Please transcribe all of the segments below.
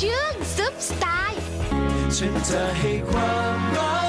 ชื่นซุปสไตล์ ฉันจะให้ความรัก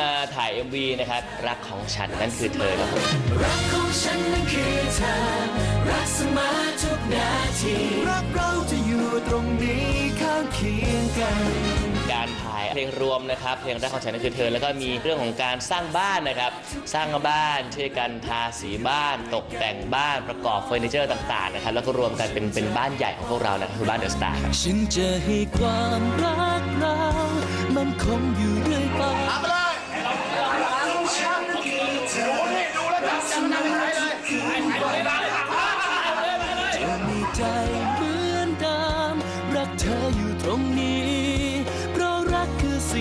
มาถ่าย MV นะครับรักของฉันนั่นคือเธอครับผมรักของฉันนั้นคือเธอ รักเสมอทุกนาทีรักเราจะอยู่ตรงนี้ข้างเคียงกัน การถ่ายเพลงรวมนะครับเพลงรักของฉันนั่นคือเธอ แล้วก็มีเรื่องของการสร้างบ้านนะครับ สร้างบ้านช่วยกันทาสีบ้าน ตกแต่งบ้านประกอบเฟอร์นิเจอร์ต่างๆนะครับแล้วก็รวมกันเป็นเป็นบ้านใหญ่ของพวกเรานะครับคือบ้านเดอะสตาร์ครับฉันจะให้ความรักเรามันคงอยู่เรื่อยไป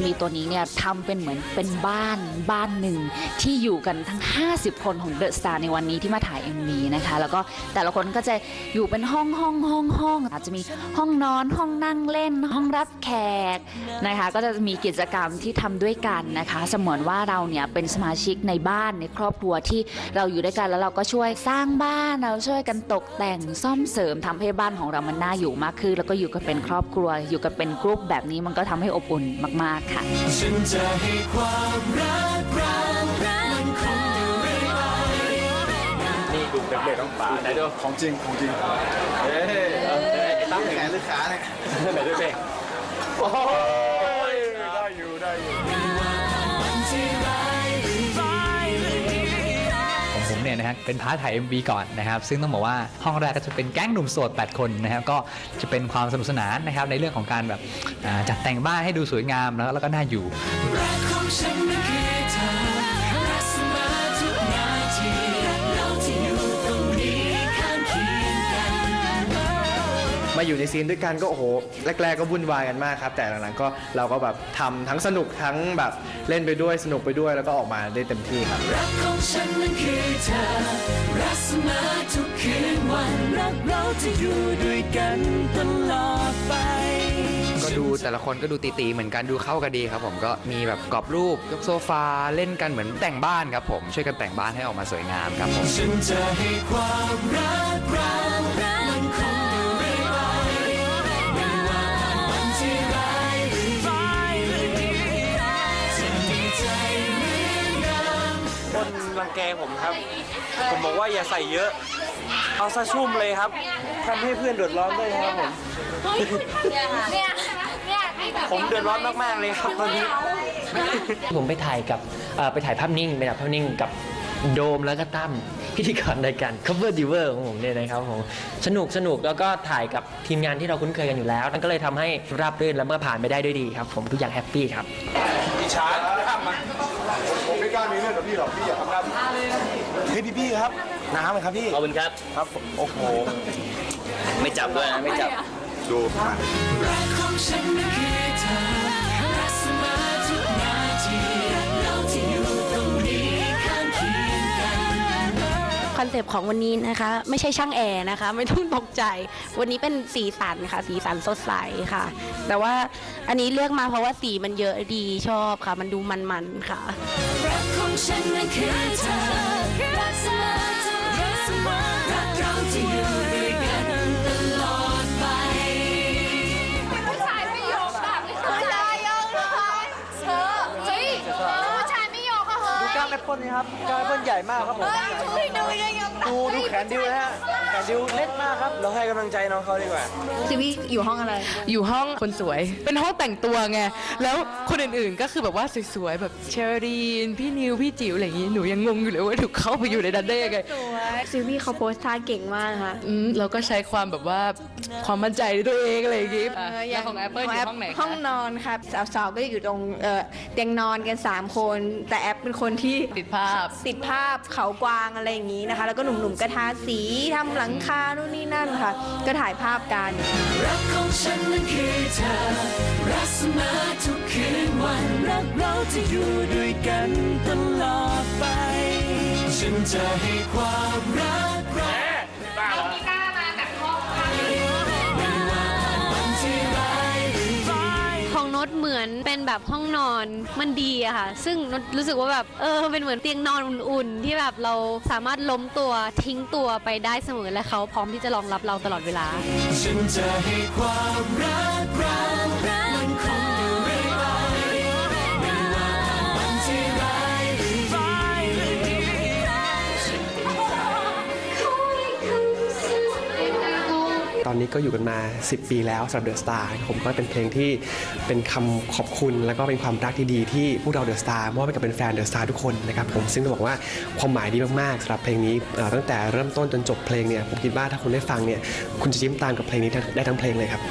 ใน MV ตัวนี้เนี่ยทำเป็นเหมือนเป็นบ้านบ้านหนึ่งที่อยู่กันทั้ง 50 คนของเดอะสตาร์ในวันนี้ที่มาถ่าย MV นะคะ แล้วก็แต่ละคนก็จะอยู่เป็นห้องห้องห้องห้องอาจจะมีห้องนอนห้องนั่งเล่น ห้องรับแขกนะคะ ก็จะมีกิจกรรมที่ทำด้วยกันนะคะ เสมือนว่าเราเนี่ยเป็นสมาชิกในบ้านในครอบครัวที่เราอยู่ด้วยกันแล้วเราก็ช่วยสร้างบ้านเราช่วยกันตกแต่งซ่อมเสริมทำให้บ้านของเรามันน่าอยู่มากขึ้นแล้วก็อยู่กันเป็นครอบครัว อยู่กันเป็นกรุ๊ปแบบนี้มันก็ทำให้อบอุ่นมาก ๆค่ะ ฉันจะให้ความรักเรามันคงอยู่เรื่อยไปนี่ดูเด็กๆต้องป่าไหนดูของจริงของจริงเฮ้ยตั้งแขนหรือขาเนี่ยไหนดูเด็กโอ้ นะเป็นพาร์ทถ่าย MV ก่อนนะครับซึ่งต้องบอกว่าห้องแรกก็จะเป็นแก๊งหนุ่มโสด 8 คนนะครับก็จะเป็นความสนุกสนานนะครับในเรื่องของการแบบอ่าจัดแต่งบ้านให้ดูสวยงามแล้วแล้วก็น่าอยู่ รักของฉันนั้นคือเธอรักเสมอทุกนาทีรักเราที่อยู่ตรงนี้ข้างเคียงกัน มาอยู่ในซีนด้วยกันก็โอ้โหแรก ๆ ก็วุ่นวายกันมากครับ แต่หลังๆก็เราก็แบบทำทั้งสนุกทั้งแบบเล่นไปด้วยสนุกไปด้วยแล้วก็ออกมาได้เต็มที่ครับ รักของฉันนั้นคือเธอ สมอทุกคืนวันรักเราจะอยู่ด้วยกันตลอดไป ก็ดูแต่ละคนก็ดูตีๆเหมือนกันดูเข้ากันดีครับ ผมก็มีแบบกรอบรูปยกโซฟาเล่นกันเหมือนแต่งบ้านครับ ผมช่วยกันแต่งบ้านให้ออกมาสวยงามครับผม ฉันจะให้ความรักเรามันคง รังแกผมครับ ผมบอกว่าอย่าใส่เยอะ เอาซะชุ่มเลยครับทำให้เพื่อนเดือดร้อนด้วยครับผมผมเดือดร้อนมากๆเลยครับตอนนี้ ผมไปถ่ายกับเอ่อไปถ่ายภาพนิ่งไปถ่ายภาพนิ่งกับโดมแล้วก็ตั้มพิธีกรรายการ cover diver ของผมเนี่ยนะครับผมสนุกสนุกแล้วก็ถ่ายกับทีมงานที่เราคุ้นเคยกันอยู่แล้วนั่นก็เลยทำให้ราบรื่นและเมื่อผ่านไปได้ด้วยดีครับ ผมทุกอย่างแฮปปี้ครับชาร์จข้ามมาผมไม่ กล้ามีเรื่องกับพี่หรอกพี่อย่าทำหน้าเฮ้ยพี่พี่ครับ น้ำไหมครับพี่ ขอบคุณครับ ครับผมโอ้โห ไม่จับด้วยนะ ไม่จับ ดูมารักของฉันนั้นคือเธอ ปต์ของวันนี้นะคะ ไม่ใช่ช่างแอร์นะคะ ไม่ต้องตกใจ วันนี้เป็นสีสันค่ะ สีสันสดใสค่ะ แต่ว่าอันนี้เลือกมาเพราะว่าสีมันเยอะดีชอบค่ะ มันดูมันๆค่ะ รักของฉันนั้นคือเธอรักเธอ นี่ครับกล้ามแอปเปิลใหญ่มากครับผมเฮ้ยดูยังยังดูดูแขนดิวนะฮะ แขนดิวเล็กมากครับ เราให้กำลังใจน้องเขาดีกว่าอยู่ห้องคนสวย เป็นห้องแต่งตัวไง แล้วคนอื่นๆ ก็คือแบบว่าสวยๆ แบบเชอรีน พี่นิว พี่จิ๋วอะไรอย่างงี้ หนูยังงงอยู่เลยว่าถูกเข้าไปอยู่ในนั้นได้ยังไงซิลวี่เขาโพสท่าเก่งมากค่ะอืมเราก็ใช้ความแบบว่าความมั่นใจในตัวเองอะไรอย่างงี้แล้วของแอปเปิลอยู่ห้องไหนคะ ห้องนอนครับสาวๆ ก็อยู่ตรงเอ่อเตียงนอนกัน 3 คน แต่แอปเป็นคนที่ติดภาพ ติดภาพเขากวางอะไรอย่างนี้นะคะ แล้วก็หนุ่มๆก็ทาสีทำหลังคานู่นนี่นั่นค่ะ ก็ถ่ายภาพกัน รักของฉันนั้นคือเธอ รักเสมอทุกคืนวัน รักเราจะอยู่ด้วยกันตลอดไปฉฉันจะให้ความรัก เป็นแบบห้องนอนมันดีอะค่ะ ซึ่งรู้สึกว่าแบบเออเป็นเหมือนเตียงนอนอุ่นๆ ที่แบบเราสามารถล้มตัวทิ้งตัวไปได้เสมอและเขาพร้อมที่จะรองรับเราตลอดเวลา ฉันจะให้ความรักรัก นี้ก็อยู่กันมา 10 ปีแล้วสำหรับเดอะสตาร์ผมก็เป็นเพลงที่เป็นคำขอบคุณ แล้วก็เป็นความรักที่ดีที่พวกเราเดอะสตาร์มอบให้กับเป็นแฟนเดอะสตาร์ทุกคนนะครับผมซึ่งต้องบอกว่าความหมายดีมากๆสำหรับเพลงนี้ตั้งแต่เริ่มต้นจนจบเพลงเนี่ยผมคิดว่าถ้าคุณได้ฟังเนี่ยคุณจะยิ้มตามกับเพลงนี้ได้ทั้งเพลงเลยครับ